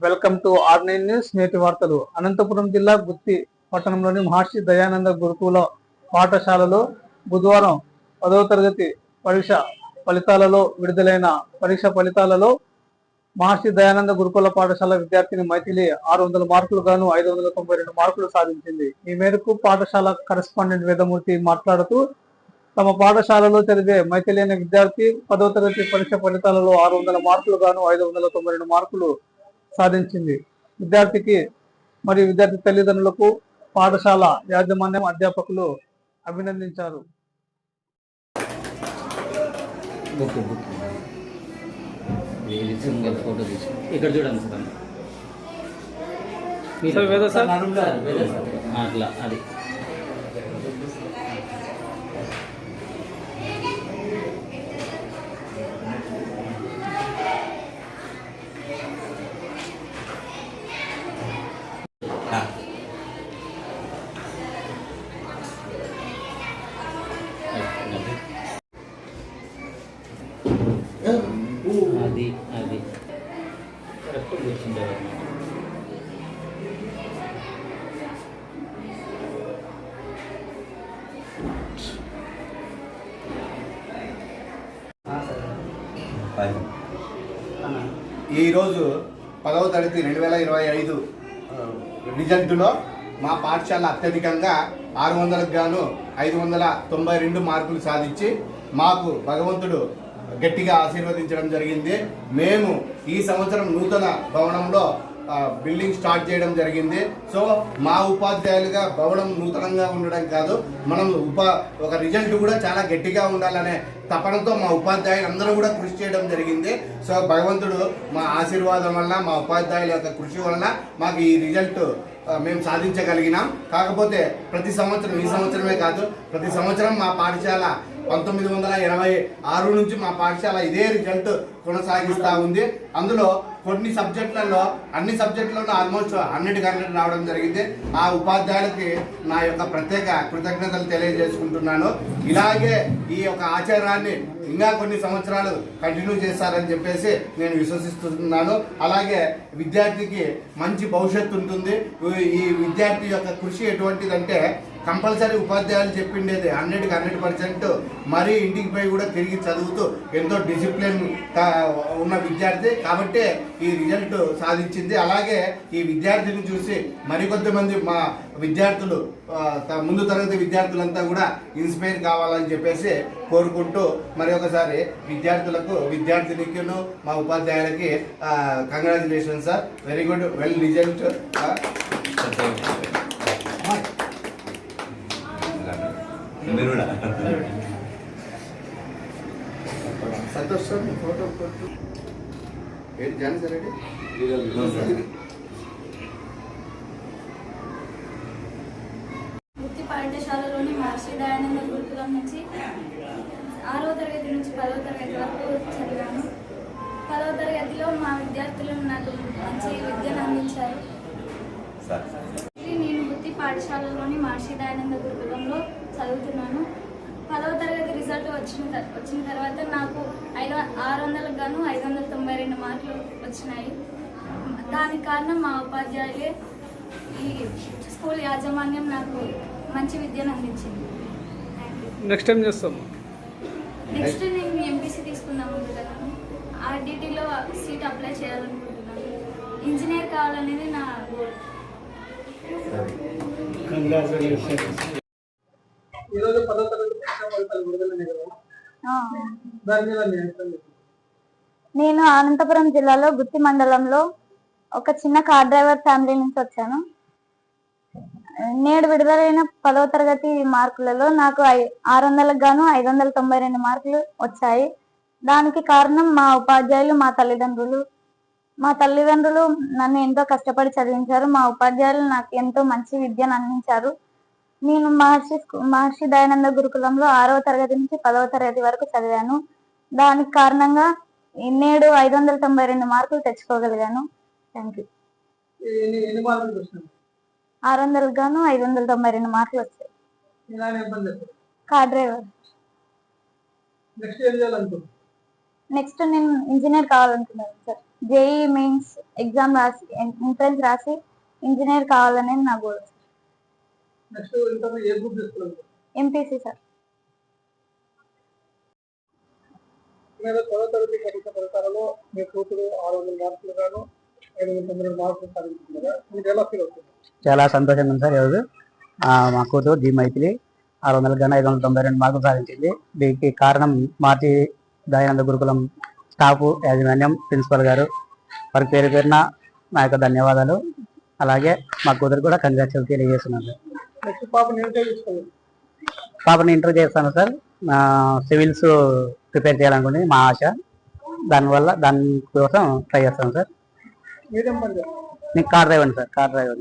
Welcome to R nine news నేటి వార్తలు. అనంతపురం జిల్లా గుత్తి పట్టణంలోని మహర్షి దయానంద గురుకుల పాఠశాలలో బుధవారం పదవ తరగతి పరీక్ష ఫలితాలలో విడుదలైన పరీక్ష ఫలితాలలో మహర్షి దయానంద గురుకుల పాఠశాల విద్యార్థిని మైథిలి ఆరు వందల మార్కులు గాను ఐదు వందల తొంభై రెండు మార్కులు సాధించింది. ఈ మేరకు పాఠశాల కరెస్పాండెంట్ వేదమూర్తి మాట్లాడుతూ తమ పాఠశాలలో చదివే మైథిలి అనే విద్యార్థి పదవ తరగతి పరీక్ష ఫలితాలలో ఆరు వందల మార్కులు గాను ఐదు వందల తొంభై రెండు మార్కులు సాధించింది. విద్యార్థికి మరియు విద్యార్థి తల్లిదండ్రులకు పాఠశాల యాజమాన్యం అధ్యాపకులు అభినందించారు. ఇక్కడ చూడండి సార్? అట్లా అది. ఈరోజు పదవ తరగతి రెండు వేల ఇరవై ఐదు రిజల్ట్లో మా పాఠశాల అత్యధికంగా ఆరు వందలకు గాను ఐదు వందల తొంభై రెండు మార్కులు సాధించి మాకు భగవంతుడు గట్టిగా ఆశీర్వదించడం జరిగింది. మేము ఈ సంవత్సరం నూతన భవనంలో బిల్డింగ్ స్టార్ట్ చేయడం జరిగింది. సో మా ఉపాధ్యాయులుగా భవనం నూతనంగా ఉండడం కాదు మనం ఉపా ఒక రిజల్ట్ కూడా చాలా గట్టిగా ఉండాలనే తపనతో మా ఉపాధ్యాయులు అందరూ కూడా కృషి చేయడం జరిగింది. సో భగవంతుడు మా ఆశీర్వాదం వల్ల మా ఉపాధ్యాయుల యొక్క కృషి వలన మాకు ఈ రిజల్ట్ మేము సాధించగలిగినాం. కాకపోతే ప్రతి సంవత్సరం ఈ సంవత్సరమే కాదు ప్రతి సంవత్సరం మా పాఠశాల పంతొమ్మిది వందల ఇరవై ఆరు నుంచి మా పాఠశాల ఇదే రిజల్ట్ కొనసాగిస్తూ ఉంది. అందులో కొన్ని సబ్జెక్టులలో అన్ని సబ్జెక్టులలో ఆల్మోస్ట్ హండ్రెడ్ హండ్రెడ్ రావడం జరిగింది. ఆ ఉపాధ్యాయులకి నా యొక్క ప్రత్యేక కృతజ్ఞతలు తెలియజేసుకుంటున్నాను. ఇలాగే ఈ యొక్క ఆచారాన్ని ఇంకా కొన్ని సంవత్సరాలు కంటిన్యూ చేస్తారని చెప్పేసి నేను విశ్వసిస్తున్నాను. అలాగే విద్యార్థికి మంచి భవిష్యత్తు ఉంటుంది. ఈ విద్యార్థి యొక్క కృషి ఎటువంటిదంటే కంపల్సరీ ఉపాధ్యాయులు చెప్పిండేది హండ్రెడ్కి హండ్రెడ్ పర్సెంట్ మరీ ఇంటికి పోయి కూడా తిరిగి చదువుతూ ఎంతో డిసిప్లిన్ ఉన్న విద్యార్థి. కాబట్టి ఈ రిజల్ట్ సాధించింది. అలాగే ఈ విద్యార్థిని చూసి మరికొద్ది మంది మా విద్యార్థులు ముందు తరగతి విద్యార్థులంతా కూడా ఇన్స్పైర్ కావాలని చెప్పేసి కోరుకుంటూ మరి ఒకసారి విద్యార్థులకు విద్యార్థినికిను మా ఉపాధ్యాయులకి congratulation sir very good well result Santosh sir photo ఏంటి జాని సార్ ఏంటి? వృత్తి పాఠశాలలోని మహర్షి దయానంద గురుకులం నుంచి ఆరవ తరగతి నుంచి పదవ తరగతి వరకు చదివాను. పదవ తరగతిలో మా విద్యార్థులు నాకు మంచి విద్యను అందించారు. సార్. నేను వృత్తి పాఠశాలలోని మహర్షి దయానంద గురుకులంలో చదువుతున్నాను. పదవ తరగతి రిజల్ట్ వచ్చిన వచ్చిన తర్వాత నాకు ఐదు ఆరు వందలకు గాను ఐదు వందల తొంభై రెండు మార్కులు వచ్చినాయి. దానికి కారణం మా ఉపాధ్యాయులే. ఈ స్కూల్ యాజమాన్యం నాకు మంచి విద్యను అందించింది. నెక్స్ట్ టైం చేస్తాం నెక్స్ట్ నేను ఎంపీసీ తీసుకుందాం అనుకుంటున్నాను. ఆర్డిటీలో సీట్ అప్లై చేయాలనుకుంటున్నాను. ఇంజనీర్ కావాలనేది నా గోల్. పదవ తరగతి పరీక్ష ఫలితాలు విడుదలైనాయి కదా. దాని మీద మీ అభిప్రాయం చెప్పండి. నేను అనంతపురం జిల్లాలో గుత్తి మండలంలో ఒక చిన్న కార్ డ్రైవర్ ఫ్యామిలీ నుంచి వచ్చాను. నేడు విడుదలైన పదవ తరగతి మార్కులలో నాకు ఐ- ఆరు వందలకు గాను ఐదు వందల తొంభై రెండు మార్కులు వచ్చాయి. దానికి కారణం మా ఉపాధ్యాయులు మా తల్లిదండ్రులు. మా తల్లిదండ్రులు నన్ను ఎంతో కష్టపడి చదివించారు. మా ఉపాధ్యాయులు నాకు ఎంతో మంచి విద్యను అందించారు. నేను మహర్షి మహర్షి దయానంద గురుకులంలో ఆరవ తరగతి నుంచి పదవ తరగతి వరకు చదివాను. దానికి కారణంగా నేడు ఐదు వందల తొంభై రెండు మార్కులు తెచ్చుకోగలిగాను. థ్యాంక్ యూ ఆరు వందలకు గాను ఐదు వందల తొంభై రెండు మార్కులు వచ్చాయి. Car driver. నెక్స్ట్ నేను ఇంజనీర్ కావాలనుకున్నాను సార్. జేఈ మెయిన్స్ ఎగ్జామ్ రాసి ఎంట్రన్స్ రాసి ఇంజనీర్ కావాలనేది నా గోల్. నెక్స్ట్ ఇంటర్ ఏ గ్రూప్ తీసుకున్నాను ఎంపీసీ సార్ మీద పదో తరగతి పరీక్ష ఫలితాలలో మీ కూతురు ఆరు వందల మార్కులు గాను ఐదు వందల తొమ్మిది రెండు మార్కులు సాధించింది కదా. మీకు ఎలా ఫీల్ అవుతుంది? చాలా సంతోషంగా ఉంది సార్ ఈరోజు ఆ, మా కూతురు జీ మైథిలి ఆరు వందల గన ఐదు వందల తొంభై రెండు మార్కులు సాధించింది. దీనికి కారణం మాటి దయానంద గురుకులం స్టాఫ్ యాజమాన్యం ప్రిన్సిపల్ గారు. వారి పేరు పేరున నా యొక్క ధన్యవాదాలు. అలాగే మా కూతురు కూడా కంగ్రాచులేట్ తెలియజేస్తున్నాను సార్ నెక్స్ట్ పాపని ఇంటర్వ్యూ చేస్తాను సార్. సివిల్స్ ప్రిపేర్ చేయాలనుకుంటే మా ఆశ. దానివల్ల దాని కోసం ట్రై చేస్తాను సార్. పని నేను car driver sir car driver